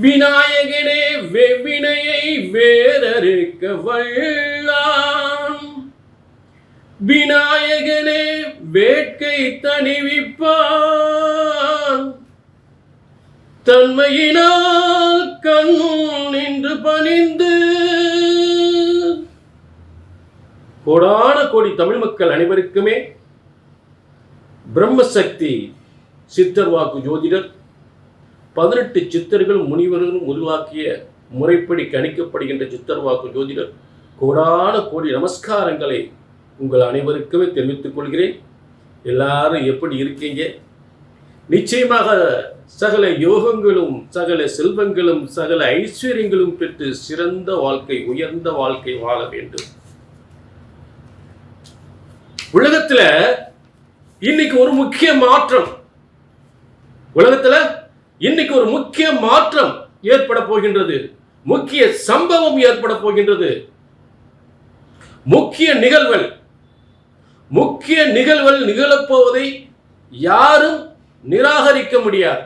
விநாயகனே வெவ்வினையை வேறறுக்க வல்லான் விநாயகனே வேட்கை தணிவிப்பான். தன்மையினால் கண் நின்று பணிந்து. கோடான கோடி தமிழ் மக்கள் அனைவருக்குமே பிரம்மசக்தி சித்தர் வாக்கு ஜோதிடர் பதினெட்டு சித்தர்கள் முனிவர்களும் உருவாக்கிய முறைப்படி கணிக்கப்படுகின்ற சித்தர் வாக்கு ஜோதிடர் கோடான கோடி நமஸ்காரங்களை உங்கள் அனைவருக்குமே தெரிவித்துக் கொள்கிறேன். எல்லாரும் எப்படி இருக்கீங்க? நிச்சயமாக சகல யோகங்களும் சகல செல்வங்களும் சகல ஐஸ்வர்யங்களும் பெற்று சிறந்த வாழ்க்கை உயர்ந்த வாழ்க்கை வாழ வேண்டும். உலகத்துல இன்னைக்கு ஒரு முக்கிய மாற்றம். உலகத்துல இன்னைக்கு ஒரு முக்கிய மாற்றம் ஏற்பட போகின்றது. முக்கிய சம்பவம் ஏற்பட போகின்றது. முக்கிய நிகழ்வுகள் முக்கிய நிகழ்வுகள் நிகழப்போவதை யாரும் நிராகரிக்க முடியாது.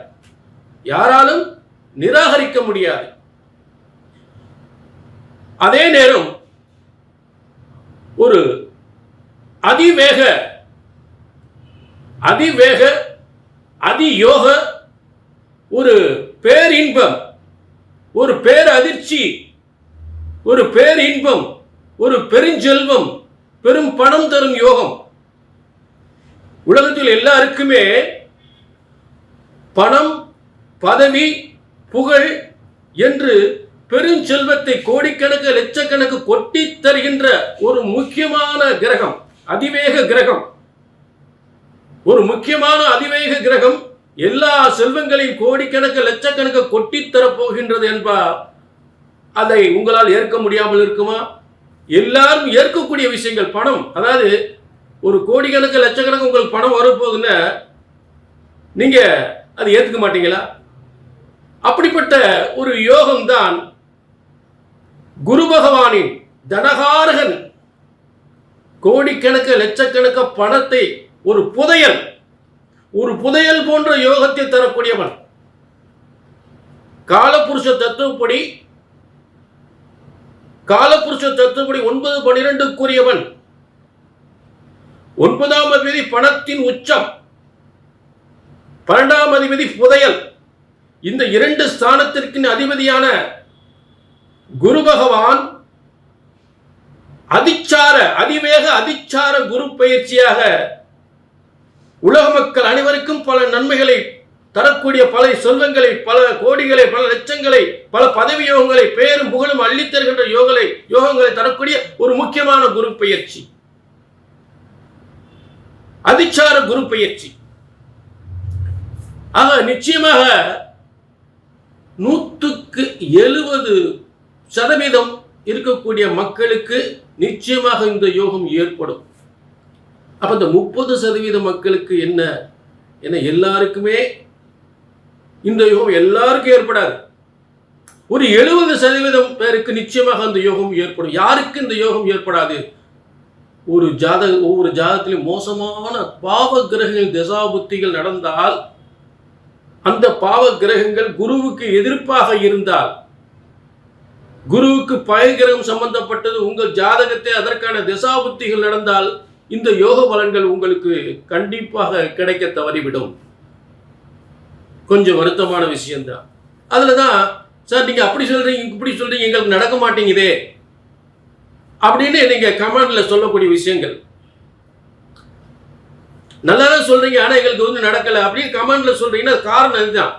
யாராலும் நிராகரிக்க முடியாது. அதே நேரம் ஒரு அதிவேக அதிவேக அதியோக ஒரு பேரின்பம் ஒரு பேரதிர்ச்சி ஒரு பேரின்பம் ஒரு பெருஞ்செல்வம் பெரும் பணம் தரும் யோகம். உலகத்தில் எல்லாருக்குமே பணம் பதவி புகழ் என்று பெருஞ்செல்வத்தை கோடிக்கணக்கு லட்சக்கணக்கு கொட்டி தருகின்ற ஒரு முக்கியமான கிரகம் அதிவேக கிரகம். ஒரு முக்கியமான அதிவேக கிரகம் எல்லா செல்வங்களையும் கோடிக்கணக்கு லட்சக்கணக்கு கொட்டித் போகின்றது என்பார் அதை உங்களால் ஏற்க முடியாமல் இருக்குமா? எல்லாரும் ஏற்கக்கூடிய விஷயங்கள் பணம். அதாவது ஒரு கோடிக்கணக்கு லட்சக்கணக்கு உங்களுக்கு பணம் வரப்போகுதுன்னா நீங்க அதை ஏற்றுக்க மாட்டீங்களா? அப்படிப்பட்ட ஒரு யோகம்தான் குரு பகவானின் தனகாரகன் கோடிக்கணக்கு லட்சக்கணக்க பணத்தை ஒரு புதையல் ஒரு புதையல் போன்ற யோகத்தை தரக்கூடியவன். காலபுருஷ தத்துவப்படி காலபுருஷ தத்துவப்படி ஒன்பது பனிரெண்டுக்குரியவன். ஒன்பதாம் அதிபதி பணத்தின் உச்சம். பன்னெண்டாம் அதிபதி புதையல். இந்த இரண்டு ஸ்தானத்திற்கு அதிபதியான குரு பகவான் அதிச்சார அதிவேக அதிச்சார குரு பயிற்சியாக உலக மக்கள் அனைவருக்கும் பல நன்மைகளை தரக்கூடிய பல செல்வங்களை பல கோடிகளை பல லட்சங்களை பல பதவி யோகங்களை பேரும் புகழும் அள்ளித்தருகின்ற யோகளை யோகங்களை யோகங்களை தரக்கூடிய ஒரு முக்கியமான குரு பயிற்சி. அதிச்சார குரு பயிற்சி. ஆக நிச்சயமாக நூற்றுக்கு எழுபது சதவீதம் இருக்கக்கூடிய மக்களுக்கு நிச்சயமாக இந்த யோகம் ஏற்படும். அப்போ இந்த முப்பது சதவீத மக்களுக்கு என்ன? என்ன எல்லாருக்குமே இந்த யோகம் எல்லாருக்கும் ஏற்படாது. ஒரு எழுபது சதவீதம் பேருக்கு நிச்சயமாக அந்த யோகம் ஏற்படும். யாருக்கு இந்த யோகம் ஏற்படாது? ஒரு ஜாத ஒவ்வொரு ஜாதத்திலும் மோசமான பாவ கிரகங்கள் தசாபுத்திகள் நடந்தால் அந்த பாவ கிரகங்கள் குருவுக்கு எதிர்ப்பாக இருந்தால் குருவுக்கு பயகிரகம் சம்பந்தப்பட்டது உங்கள் ஜாதகத்தை அதற்கான திசாபுத்திகள் நடந்தால் இந்த யோக பலன்கள் உங்களுக்கு கண்டிப்பாக கிடைக்க தவறிவிடும். கொஞ்சம் வருத்தமான விஷயம்தான். அதில் தான் சார் நீங்கள் அப்படி சொல்கிறீங்க இப்படி சொல்கிறீங்க எங்களுக்கு நடக்க மாட்டேங்குதே. அப்படின்னு நீங்கள் கமெண்டில் சொல்லக்கூடிய விஷயங்கள். நல்லா தான் சொல்கிறீங்க ஆனால் எங்களுக்கு வந்து நடக்கலை அப்படின்னு கமெண்டில் சொல்கிறீங்கன்னா காரணம் இதுதான்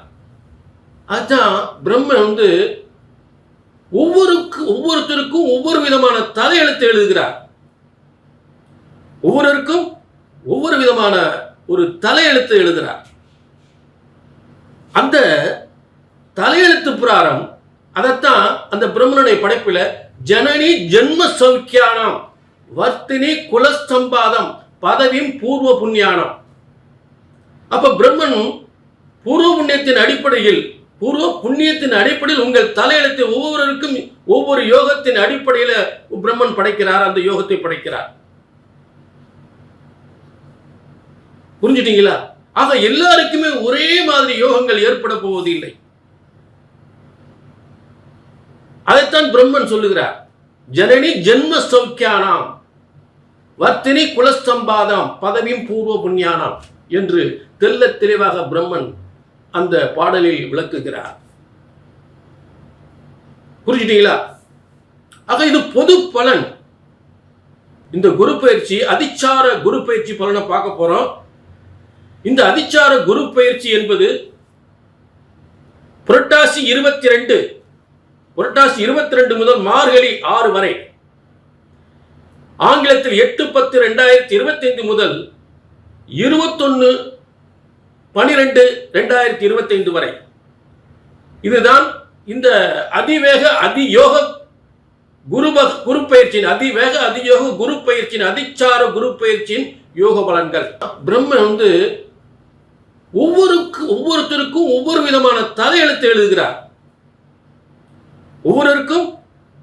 அதுதான் பிரம்மன் வந்து ஒவ்வொருக்கு ஒவ்வொருத்தருக்கும் ஒவ்வொரு விதமான தலையெழுத்து எழுதுகிறார். ஒவ்வொருவருக்கும் ஒவ்வொரு விதமான ஒரு தலையெழுத்து எழுதுகிறார் அந்த தலையெழுத்து புராரம் அதைத்தான் அந்த பிரம்மனுடைய படைப்பில் ஜனனி ஜென்ம சௌக்கியானம் வர்த்தினி குலஸ்தம்பாதம் பதவியும் பூர்வ புண்ணியானம். அப்ப பிரம்மன் பூர்வ புண்ணியத்தின் அடிப்படையில் பூர்வ புண்ணியத்தின் அடிப்படையில் உங்கள் தலையெழுத்தை ஒவ்வொருவருக்கும் ஒவ்வொரு யோகத்தின் அடிப்படையில் பிரம்மன் படைக்கிறார் அந்த யோகத்தை படைக்கிறார். புரிஞ்சுட்டீங்களா? ஆக எல்லாருக்குமே ஒரே மாதிரி யோகங்கள் ஏற்பட போவதில்லை. அதைத்தான் பிரம்மன் சொல்லுகிறார். ஜனனி ஜென்ம சௌக்கியானாம் வர்த்தினி குலஸ்தம்பாதாம் பதவியும் பூர்வ புண்ணியானாம் என்று தெல்ல தெளிவாக பிரம்மன் அந்த பாடலில் விளக்குகிறார். புரிஞ்சுட்டீங்களா? ஆக இது பொது பலன். இந்த குரு பயிற்சி அதிச்சார குரு பயிற்சி பலனை பார்க்க போறோம். இந்த அதிச்சார குரு பயிற்சி என்பது புரட்டாசி இருபத்தி ரெண்டு புரட்டாசி இருபத்தி ரெண்டு முதல் மார்கழி ஆறு வரை. ஆங்கிலத்தில் எட்டு பத்து ரெண்டாயிரத்தி இருபத்தி ஐந்து முதல் இருபத்தொன்னு பனிரெண்டு ரெண்டாயிரத்தி இருபத்தி ஐந்து வரை. இதுதான் இந்த அதிவேக அதியோக குருப குரு பயிற்சியின் அதிவேக அதியோக குரு பயிற்சியின் அதிச்சார குரு பயிற்சியின் யோக பலன்கள். பிரம்மன் வந்து ஒவ்வொருக்கு ஒவ்வொருத்தருக்கும் ஒவ்வொரு விதமான தலையெழுத்து எழுதுகிறார். ஒவ்வொருவருக்கும்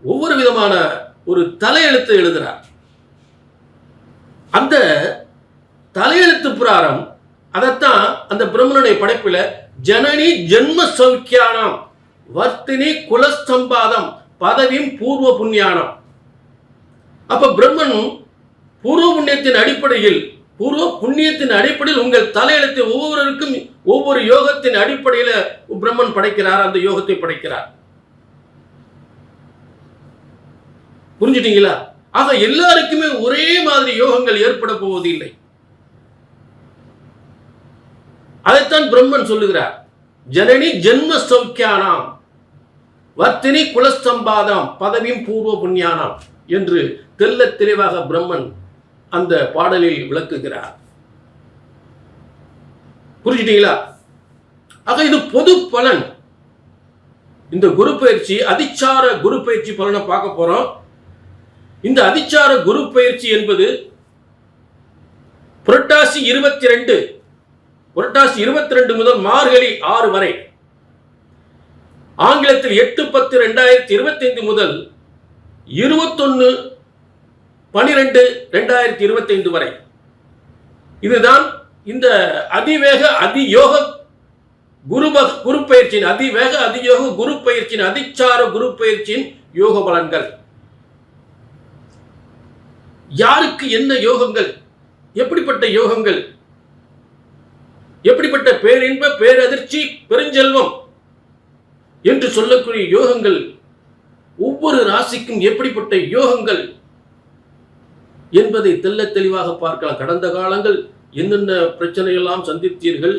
ஒவ்வொரு விதமான ஒரு தலையெழுத்து எழுதுகிறார். அந்த தலையெழுத்து புராரம் அதைத்தான் அந்த பிரம்மனுடைய படைப்பில் ஜனனி ஜென்ம சௌக்கியானம் வர்த்தினி குலஸ்தம்பாதம் பதவியும் பூர்வ புண்ணியானம். அப்ப பிரம்மன் பூர்வ புண்ணியத்தின் அடிப்படையில் பூர்வ புண்ணியத்தின் அடிப்படையில் உங்கள் தலையெழுத்தை ஒவ்வொருவருக்கும் ஒவ்வொரு யோகத்தின் அடிப்படையில் பிரம்மன் படைக்கிறார் அந்த யோகத்தை படைக்கிறார். புரிஞ்சுட்டீங்களா? ஆக எல்லாருக்குமே ஒரே மாதிரி யோகங்கள் ஏற்பட போவதில்லை. அதைத்தான் பிரம்மன் சொல்லுகிறார். ஜனனி ஜென்ம சௌக்கியானாம் வர்த்தினி குலஸ்தம்பாதாம் பதவியும் பூர்வ புண்ணியானாம் என்று தெல்ல தெளிவாக பிரம்மன் அந்த பாடலில் விளக்குகிறார். புரிஞ்சுட்டீங்களா? ஆக இது பொது பலன். இந்த குரு பயிற்சி அதிச்சார குரு பயிற்சி பலனை பார்க்க போறோம். இந்த அதிச்சார குரு பயிற்சி என்பது புரட்டாசி இருபத்தி ரெண்டு புரட்டாசி இருபத்தி ரெண்டு முதல் மார்கழி ஆறு வரை ஆங்கிலத்தில் எட்டு பத்து ரெண்டாயிரத்தி இருபத்தி ஐந்து முதல் இருபத்தொன்னு பனிரெண்டு ரெண்டாயிரத்தி இருபத்தி ஐந்து வரை. இதுதான் இந்த அதிவேக அதியோக குருப குரு பயிற்சியின் அதிவேக அதியோக குரு பயிற்சியின் அதிச்சார குரு பயிற்சியின் யோக பலன்கள். யாருக்கு என்ன யோகங்கள்? எப்படிப்பட்ட யோகங்கள்? எப்படிப்பட்ட பேரின்ப பேரதிர்ச்சி பெருஞ்செல்வம் என்று சொல்லக்கூடிய யோகங்கள் ஒவ்வொரு ராசிக்கும் எப்படிப்பட்ட யோகங்கள்? என்பதை தெல்ல தெளிவாக பார்க்கலாம். கடந்த காலங்கள் என்னென்ன பிரச்சனையெல்லாம் சந்தித்தீர்கள்?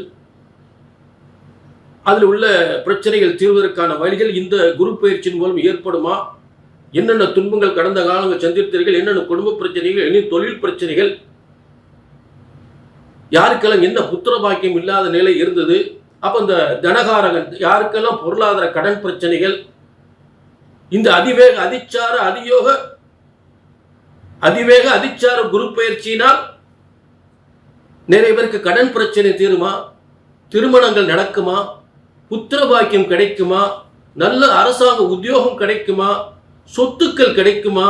அதில் உள்ள பிரச்சனைகள் தீர்வதற்கான வழிகள் இந்த குரு பயிற்சியின் மூலம் ஏற்படுமா? என்னென்ன துன்பங்கள் கடந்த காலங்கள் சந்தித்தீர்கள்? என்னென்ன குடும்ப பிரச்சனைகள்? என்ன தொழில் பிரச்சனைகள்? யாருக்கெல்லாம் என்ன புத்திர பாக்கியம் இல்லாத நிலை இருந்தது? அப்போ இந்த தனகாரகன் யாருக்கெல்லாம் பொருளாதார கடன் பிரச்சனைகள்? இந்த அதிவேக அதிச்சார அதியோக அதிவேக அதிச்சார குரு பயிற்சியினால் நிறைய பேருக்கு கடன் பிரச்சனை தீருமா? திருமணங்கள் நடக்குமா? புத்திர பாக்கியம் கிடைக்குமா? நல்ல அரசாங்க உத்தியோகம் கிடைக்குமா? சொத்துக்கள் கிடைக்குமா?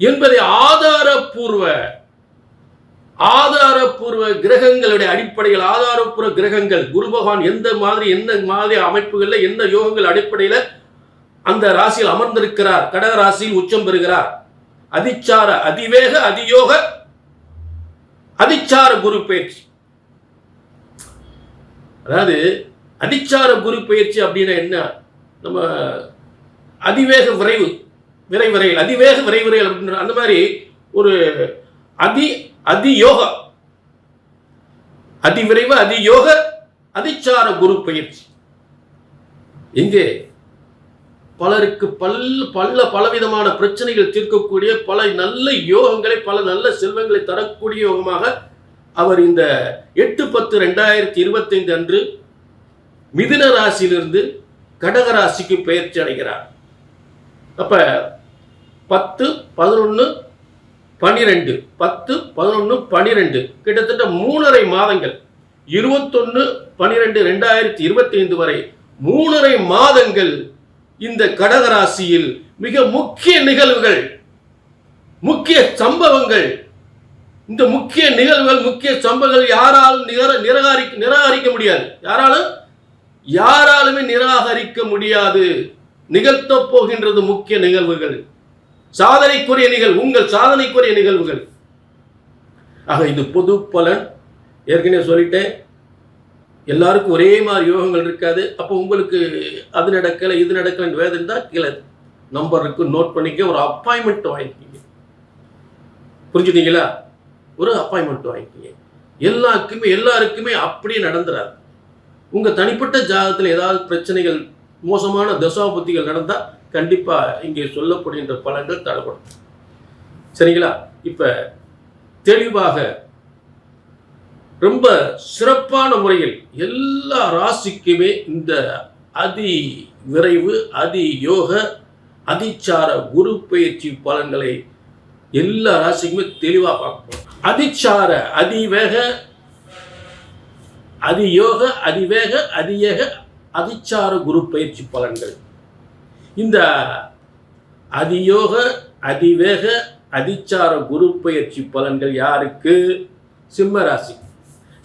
என்பதை ஆதாரப்பூர்வ ஆதாரப்பூர்வ கிரகங்களுடைய அடிப்படையில் ஆதாரப்பூர்வ கிரகங்கள் குரு பகவான் எந்த மாதிரி எந்த மாதிரி அமைப்புகளில் எந்த யோகங்கள் அடிப்படையில் அந்த ராசியில் அமர்ந்திருக்கிறார். கடக ராசியில் உச்சம் பெறுகிறார். அதிச்சார அதிவேக அதியோக அதிச்சார குரு பயிற்சி. அதாவது அதிச்சார குரு பயிற்சி அப்படின்னா என்ன? நம்ம அதிவேக விரைவு விரை விரைவில் அதிவேக விரை விரைவில் அப்படின்ற அந்த மாதிரி ஒரு அதி அதியோக அதிவிரைவு அதியோக அதிச்சார குரு பயிற்சி. இங்கே பலருக்கு பல் பல பலவிதமான பிரச்சனைகள் தீர்க்கக்கூடிய பல நல்ல யோகங்களை பல நல்ல செல்வங்களை தரக்கூடிய யோகமாக அவர் இந்த எட்டு பத்து ரெண்டாயிரத்தி இருபத்தைந்து அன்று மிதுன ராசியிலிருந்து கடக ராசிக்கு பயிற்சி அடைகிறார். அப்ப பத்து பதினொன்று பனிரெண்டு. பத்து பதினொன்று பனிரெண்டு. கிட்டத்தட்ட மூணரை மாதங்கள். இருபத்தொன்று பனிரெண்டு ரெண்டாயிரத்தி இருபத்தி ஐந்து வரை மூணரை மாதங்கள் இந்த கடகராசியில் மிக முக்கிய நிகழ்வுகள் முக்கிய சம்பவங்கள். இந்த முக்கிய நிகழ்வுகள் முக்கிய சம்பவங்கள் யாராலும் நிர நிராகரிக்க நிராகரிக்க முடியாது? யாராலும்? யாராலுமே நிராகரிக்க முடியாது. நிகழ்த்தப் போகின்றது முக்கிய நிகழ்வுகள். சாதனைக்குரிய நிகழ்வு உங்கள் சாதனைக்குரிய நிகழ்வுகள். ஆக இது பொது பலன். ஏற்கனவே சொல்லிட்டேன். எல்லாருக்கும் ஒரே மாதிரி யோகங்கள் இருக்காது. அப்போ உங்களுக்கு அது நடக்கலை இது நடக்கலைன்னு வேதம் இருந்தால் கீழே நம்பர் இருக்கு. நோட் பண்ணிக்க ஒரு அப்பாயின்மெண்ட் வாங்கிக்கிங்க. புரிஞ்சுட்டீங்களா ஒரு அப்பாயின்மெண்ட் வாங்கிக்கிங்க. எல்லாருக்குமே எல்லாருக்குமே அப்படியே நடந்துடாது உங்கள் தனிப்பட்ட ஜாதகத்தில் ஏதாவது பிரச்சனைகள் மோசமான தசாபுத்திகள் நடந்தால் கண்டிப்பாக இங்கே சொல்லப்படுகின்ற பலன்கள் தடைப்படும் சரிங்களா? இப்போ தெளிவாக ரொம்ப சிறப்பான முறையில் எல்லா ராசிக்குமே இந்த அதி விரைவு அதி யோக அதிச்சார குரு பயிற்சி பலன்களை எல்லா ராசிக்குமே தெளிவாக பார்க்கணும். அதிச்சார அதிவேக அதியோக அதிவேக அதியேக அதிச்சார குரு பயிற்சி பலன்கள். இந்த அதியோக அதிவேக அதிச்சார குரு பயிற்சி பலன்கள் யாருக்கு? சிம்ம ராசி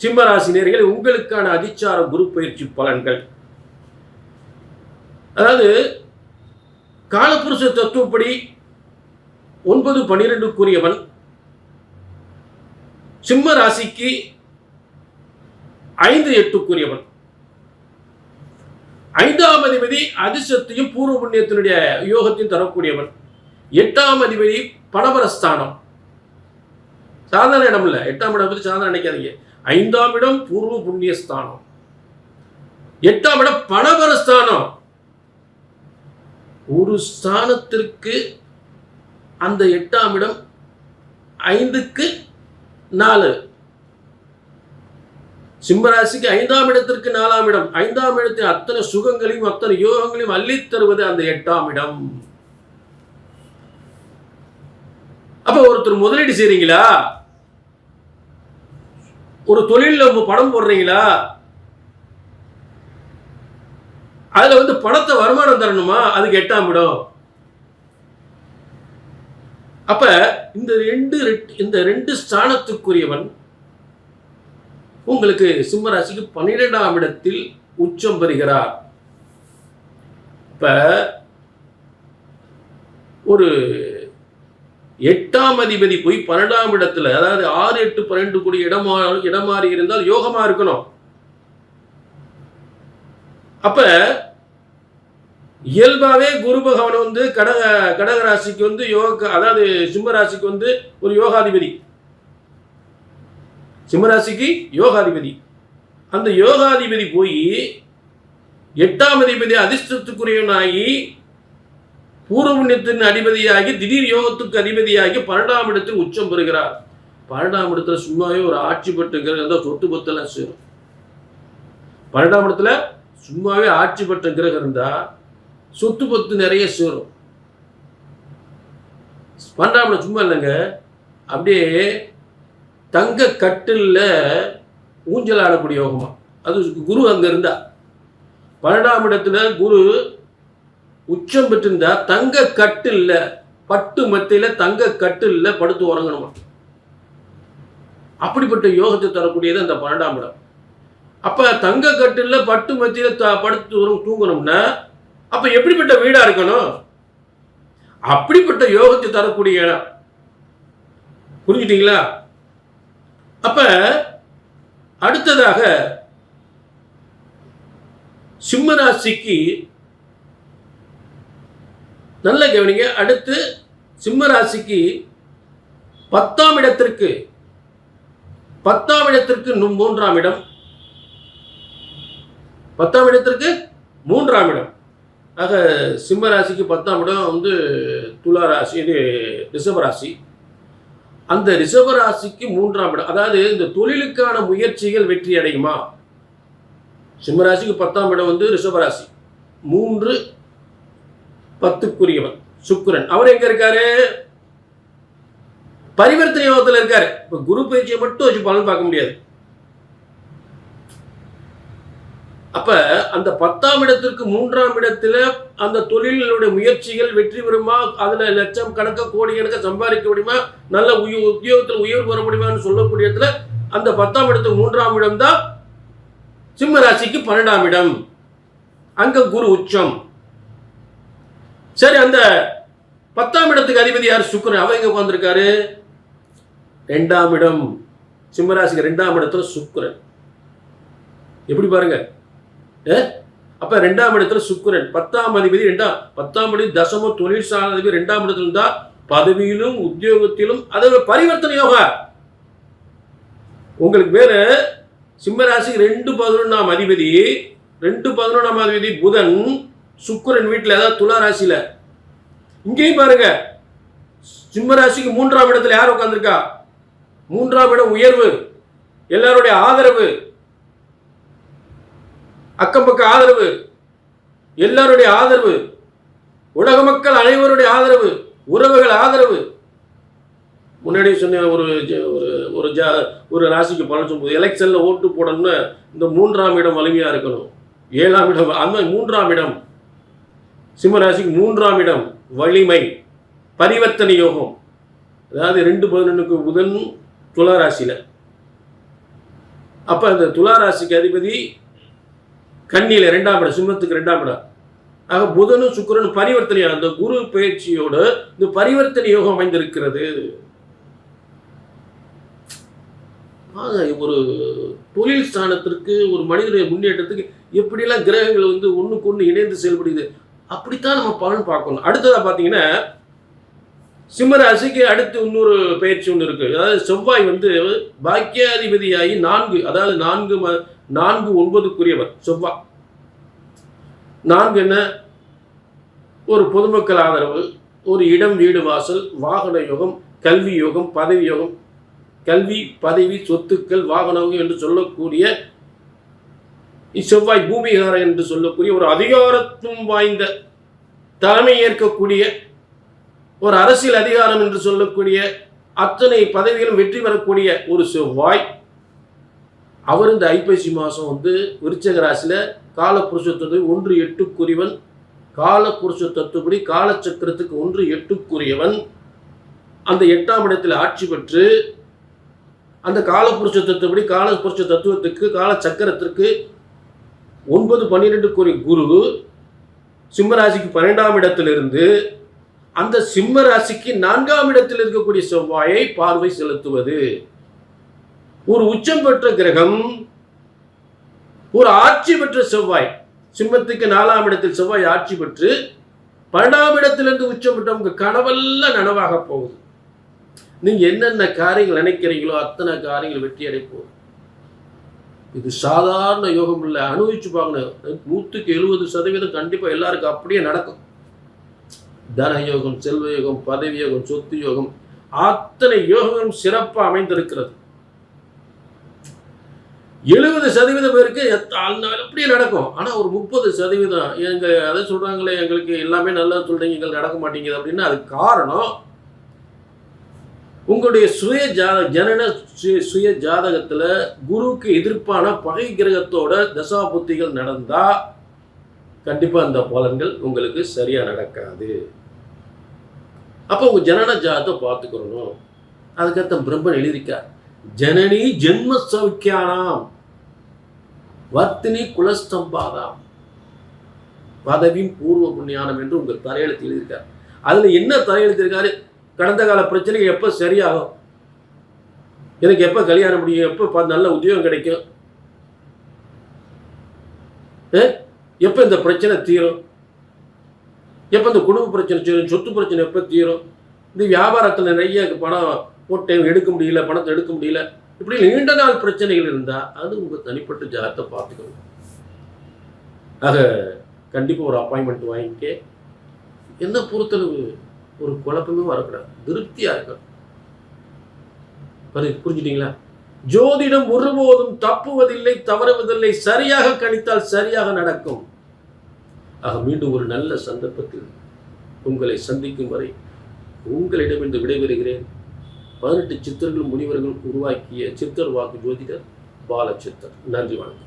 சிம்ம ராசி உங்களுக்கான அதிச்சார குரு பயிற்சி பலன்கள். அதாவது காலப்புருஷ தத்துவப்படி ஒன்பது பனிரெண்டுக்குரியவன் சிம்ம ராசிக்கு ஐந்து எட்டுக்குரியவன். ஐந்தாம் அதிபதி அதிர்ஷ்டத்தையும் பூர்வ புண்ணியத்தினுடைய யோகத்தையும் தரக்கூடியவன். எட்டாம் அதிபதி பணபரஸ்தானம் சாதாரண இடம் இல்லை எட்டாம் இடம் பற்றி சாதாரண நினைக்காதீங்க. ஐந்தாம் இடம் பூர்வ புண்ணியஸ்தானம் எட்டாம் இடம் பணபரஸ்தானம் ஒரு ஸ்தானத்திற்கு அந்த எட்டாம் இடம் ஐந்துக்கு நாலு. சிம்மராசிக்கு ஐந்தாம் இடத்திற்கு நாலாம் இடம். ஐந்தாம் இடத்தின் அத்தனை சுகங்களையும் அத்தனை யோகங்களையும் அள்ளித் தருவது அந்த எட்டாம் இடம். அப்ப ஒருத்தர் முதலீடு செய்றீங்களா? ஒரு தொழில பணம் போடுறீங்களா? அதுல வந்து பணத்தை வருமானம் தரணுமா? அதுக்கு எட்டாம் இடம். அப்ப இந்த ரெண்டு ரெட்- இந்த ரெண்டு ஸ்தானத்துக்குரியவன் உங்களுக்கு சிம்மராசிக்கு பன்னிரெண்டாம் இடத்தில் உச்சம் பெறுகிறார். இப்ப ஒரு எட்டாம் அதிபதி போய் பன்னெண்டாம் இடத்துல அதாவது ஆறு எட்டு பன்னெண்டு கூடி இடமா இடமாறி இருந்தால் யோகமா இருக்கணும். அப்ப இயல்பாவே குரு பகவான் வந்து கடக கடக ராசிக்கு வந்து யோக அதாவது சிம்மராசிக்கு வந்து ஒரு யோகாதிபதி. சிம்மராசிக்கு யோகாதிபதி. அந்த யோகாதிபதி போய் எட்டாம் அதிபதி அதிர்ஷ்டத்துக்குரியவனாகி பூரபுண்ணியத்தின் அதிபதியாகி திடீர் யோகத்துக்கு அதிபதியாகி பன்னெண்டாம் இடத்தில் உச்சம் பெறுகிறார். பன்னெண்டாம் இடத்துல சும்மாவே ஒரு ஆட்சி பெற்றுங்கிற சொத்து பத்தெல்லாம் சேரும். பன்னெண்டாம் இடத்துல சும்மாவே ஆட்சி பெற்ற கிரகம் இருந்தா சொத்து பத்து நிறைய சேரும். பன்னெண்டாம் இடம் சும்மா இல்லைங்க. அப்படியே தங்க கட்டில்ல ஊஞ்சல் ஆடக்கூடிய யோகமா. அது குரு அங்க இருந்தா. பன்னெண்டாம் இடத்துல குரு உச்சம் பெற்றிருந்தா தங்க கட்டில்ல பட்டு மத்தியில் தங்க கட்டில்ல படுத்து உறங்கணுமா? அப்படிப்பட்ட யோகத்தை தரக்கூடியது அந்த பன்னெண்டாம் இடம். அப்போ தங்க கட்டில் பட்டு மத்தியில் த- படுத்து உறங்க தூங்கணும்னா அப்போ எப்படிப்பட்ட வீடாக இருக்கணும்? அப்படிப்பட்ட யோகத்தை தரக்கூடிய இடம். புரிஞ்சுட்டீங்களா? அப்போ அடுத்ததாக சிம்மராசிக்கு நல்ல கவனிங்க. அடுத்து சிம்ம ராசிக்கு பத்தாம் இடத்திற்கு பத்தாம் இடத்திற்கு மூன்றாம் இடம். பத்தாம் இடத்திற்கு மூன்றாம் இடம். ஆக சிம்ம ராசிக்கு பத்தாம் இடம் வந்து துலா ராசி இது ரிஷப ராசி அந்த ரிஷப ராசிக்கு மூன்றாம் இடம். அதாவது இந்த தொழிலுக்கான முயற்சிகள் வெற்றி அடையுமா? சிம்ம ராசிக்கு பத்தாம் இடம் வந்து ரிஷப ராசி மூன்று பத்துக்குரியவன் சுக்கரன். அவர் எங்க இருக்காரு? பரிவர்த்தனை யோகத்தில் இருக்காரு. இப்ப குரு பயிற்சியை மட்டும் வச்சு பலன் பார்க்க முடியாது. அப்ப அந்த பத்தாம் இடத்திற்கு மூன்றாம் இடத்துல அந்த தொழிலுடைய முயற்சிகள் வெற்றி பெறுமா? அதுல லட்சம் கணக்க கோடி கணக்க சம்பாதிக்க முடியுமா? நல்ல உய உத்தியோகத்தில் உயர்வு பெற முடியுமான்னு சொல்லக்கூடிய இடத்துல அந்த பத்தாம் இடத்துக்கு மூன்றாம் இடம் தான் சிம்ம ராசிக்கு பன்னெண்டாம் இடம். அங்க குரு உச்சம். சரி அந்த பத்தாம் இடத்துக்கு அதிபதி யார்? சுக்கரன். அவர் எங்க உட்காந்துருக்காரு ரெண்டாம் இடம் சிம்மராசிக்கு ரெண்டாம் இடத்துல சுக்கரன். எப்படி பாருங்க? ஏ? அப்ப ரெண்டாம் இடத்துல சுக்கரன். பத்தாம் அதிபதி ரெண்டாம் பத்தாம் அடி தசம தொழில் சார்ந்த அதிபதி ரெண்டாம் இடத்துல இருந்தா பதவியிலும் உத்தியோகத்திலும் அது பரிவர்த்தனை யோகா. உங்களுக்கு வேற சிம்மராசி ரெண்டு பதினொன்றாம் அதிபதி ரெண்டு பதினொன்றாம் அதிபதி புதன் சுக்கரன் வீட்டில் அதாவது துலா ராசியில். இங்கேயும் பாருங்க. சிம்ம ராசிக்கு மூன்றாம் இடத்துல யார் உட்காந்துருக்கா மூன்றாம் இடம் உயர்வு எல்லாருடைய ஆதரவு அக்கம் பக்க ஆதரவு எல்லாருடைய ஆதரவு உலக மக்கள் அனைவருடைய ஆதரவு உறவுகள் ஆதரவு. முன்னாடி சொன்ன ஒரு ஜ- ஒரு ஒரு ஜா ஒரு ராசிக்கு பலன் சொல்லும்போது எலெக்ஷனில் ஓட்டு போடணும்னு இந்த மூன்றாம் இடம் வலிமையாக இருக்கணும். ஏழாம் இடம் அந்த மூன்றாம் இடம். சிம்மராசிக்கு மூன்றாம் இடம் வலிமை பரிவர்த்தனை யோகம். அதாவது ரெண்டு பதினொன்றுக்கு புதன் துளாராசியில் அப்போ அந்த துளாராசிக்கு அதிபதி கண்ணியில் ரெண்டாம் இடம் சிம்மத்துக்கு ரெண்டாம் இடம். ஆக புதனும் சுக்கரனும் பரிவர்த்தனை அந்த குரு பயிற்சியோடு இந்த பரிவர்த்தனை யோகம் அமைந்திருக்கிறது. ஒரு தொழில் ஸ்தானத்திற்கு ஒரு மனிதனுடைய முன்னேற்றத்துக்கு எப்படிலாம் கிரகங்கள் வந்து ஒண்ணுக்கு ஒண்ணு இணைந்து செயல்படுது அப்படித்தான் நம்ம பலன் பார்க்கணும். அடுத்ததாக பார்த்தீங்கன்னா சிம்மராசிக்கு அடுத்து இன்னொரு பயிற்சி ஒன்று இருக்கு. அதாவது செவ்வாய் வந்து பாக்கியாதிபதியாகி நான்கு அதாவது நான்கு ம- நான்கு ஒன்பதுக்குரியவர் செவ்வாய். நான்கு என்ன? ஒரு பொதுமக்கள் ஆதரவு ஒரு இடம் வீடு வாசல் வாகன யோகம் கல்வி யோகம் பதவி யோகம். கல்வி பதவி சொத்துக்கள் வாகனம் என்று சொல்லக்கூடிய இச்செவ்வாய் பூமிகாரன் என்று சொல்லக்கூடிய ஒரு அதிகாரத்துவம் வாய்ந்த தலைமை ஏற்கக்கூடிய ஒரு அரசியல் அதிகாரம் என்று சொல்லக்கூடிய அத்தனை பதவிகளும் வெற்றி பெறக்கூடிய ஒரு செவ்வாய். அவர் இந்த ஐப்பசி மாதம் வந்து விருச்சக ராசியில் காலப்புருஷத்தது ஒன்று எட்டுக்குரியவன். காலப்புருஷ தத்துவப்படி காலச்சக்கரத்துக்கு ஒன்று எட்டுக்குரியவன். அந்த எட்டாம் இடத்தில் ஆட்சி பெற்று அந்த காலப்புருஷ தத்துவப்படி காலப்புருஷ தத்துவத்துக்கு காலச்சக்கரத்திற்கு ஒன்பது பன்னிரெண்டுக்குரிய குரு சிம்மராசிக்கு பன்னெண்டாம் இடத்திலிருந்து அந்த சிம்ம ராசிக்கு நான்காம் இடத்தில் இருக்கக்கூடிய செவ்வாயை பார்வை செலுத்துவது. ஒரு உச்சம் பெற்ற கிரகம் ஒரு ஆட்சி பெற்ற செவ்வாய் சிம்மத்துக்கு நாலாம் இடத்தில் செவ்வாய் ஆட்சி பெற்று பன்னெண்டாம் இடத்திலிருந்து உச்சம் பெற்ற உங்க கனவெல்லாம் நனவாக போகுது. நீங்க என்னென்ன காரியங்கள் நினைக்கிறீங்களோ அத்தனை காரியங்கள் வெற்றி அடைப்போம் இது சாதாரண யோகம் இல்லை. அனுபவிச்சு பாருங்க நூற்றுக்கு எழுபது சதவீதம் கண்டிப்பாக எல்லாருக்கும் அப்படியே நடக்கும். தன யோகம் செல்வ யோகம் பதவி யோகம் சொத்து யோகம் அத்தனை யோகங்களும் சிறப்பாக அமைந்திருக்கிறது. எழுபது சதவீதம் பேருக்கு அப்படியே நடக்கும். ஆனால் ஒரு முப்பது சதவீதம் எங்கள் அதை சொல்றாங்களே எங்களுக்கு எல்லாமே நல்லா சொல்கிறீங்க எங்களுக்கு நடக்க மாட்டேங்குது அப்படின்னா அது காரணம் உங்களுடைய சுய ஜாத ஜனன சுய சுய ஜாதகத்தில் குருவுக்கு எதிர்ப்பான பகை கிரகத்தோட தசாபுத்திகள் நடந்தால் கண்டிப்பாக அந்த பலன்கள் உங்களுக்கு சரியாக நடக்காது. அப்போ உங்கள் ஜனன ஜாதத்தை பார்த்துக்கிறணும் அதுக்கடுத்த பிரம்மன் எழுதியிருக்கார் ஜனனி ஜென்ம சௌக்கியானாம் வர்த்தினி குலஸ்தம்பாதாம் பதவியும் பூர்வ புண்ணியானம் என்று உங்கள் தலையெழுத்து எழுதியிருக்கார் அதில் என்ன தலையெழுத்திருக்காரு கடந்த கால பிரச்சனைகள் எப்போ சரியாகும்? எனக்கு எப்போ கல்யாணம் முடியும்? எப்போ நல்ல உத்தியோகம் கிடைக்கும்? எப்போ இந்த பிரச்சனை தீரும்? எப்போ இந்த குடும்ப பிரச்சனை தீரும்? சொத்து பிரச்சனை எப்போ தீரும்? இந்த வியாபாரத்தில் நிறைய பணம் போட்டு எடுக்க முடியல பணத்தை எடுக்க முடியல. இப்படி நீண்ட நாள் பிரச்சனைகள் இருந்தால் அது உங்கள் தனிப்பட்ட ஜாதத்தை பார்த்துக்கணும். ஆக கண்டிப்பாக ஒரு அப்பாயின்மெண்ட் வாங்கிக்க. என்ன பொறுத்தளவு? ஒரு குழப்பமே வரக்கூடாது. திருப்தியாக இருக்கணும். புரிஞ்சுட்டீங்களா? ஜோதிடம் ஒருபோதும் தப்புவதில்லை தவறுவதில்லை சரியாக கணித்தால் சரியாக நடக்கும். ஆக மீண்டும் ஒரு நல்ல சந்தர்ப்பத்தில் உங்களை சந்திக்கும் வரை உங்களிடமிருந்து விடைபெறுகிறேன். பதினெட்டு சித்தர்கள் முனிவர்கள் உருவாக்கிய சித்தர் வாக்கு ஜோதிடர் பாலச்சித்தர் நன்றி வணக்கம்.